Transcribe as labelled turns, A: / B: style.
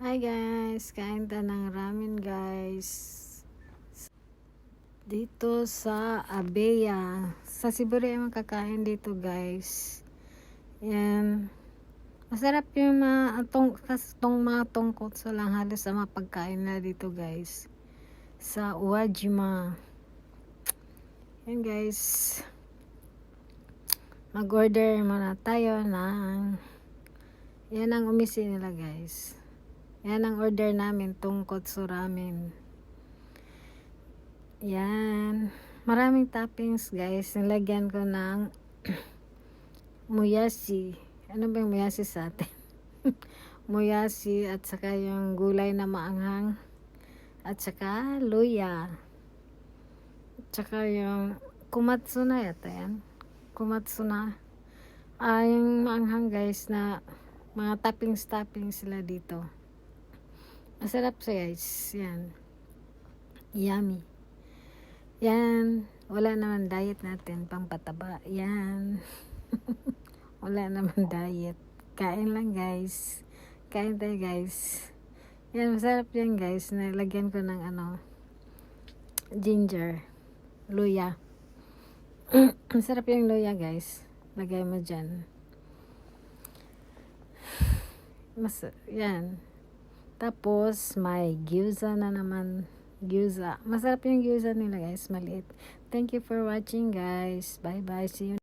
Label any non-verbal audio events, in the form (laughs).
A: Hi guys, kain ta ng ramen guys. Dito sa Abeya. Sa Siburi ang makakain dito guys. Yan. Masarap yung mga tong, kas- tong mga tungkot sa lang halos sa mga pagkain na dito guys. Sa Uwajima. Yan guys. Mag-order muna tayo ng yan ang umisi nila guys. Yan ang order namin, tungkot sa ramen. Yan. Maraming toppings guys. Nilagyan ko ng (clears throat) muyasi. Ano ba yung muyasi sa atin? (laughs) muyasi at saka yung gulay na maanghang. At saka luya. At saka yung kumatsu na yata yan. Kumatsu na. Ah, yung maanghang guys na mga toppings-toppings sila dito. Masarap siya guys. Yan. Yummy. Yan. Wala naman diet natin. Pampataba. Yan. (laughs) Wala naman diet. Kain lang guys. Kain tayo guys. Yan. Masarap yan guys. Nalagyan ko ng ano. Ginger. Luya. (clears throat) Masarap yung luya guys. Lagay mo dyan. Mas, yan. Tapos, may gyoza na naman. Gyoza. Masarap yung gyoza nila guys. Maliit. Thank you for watching guys. Bye bye. See you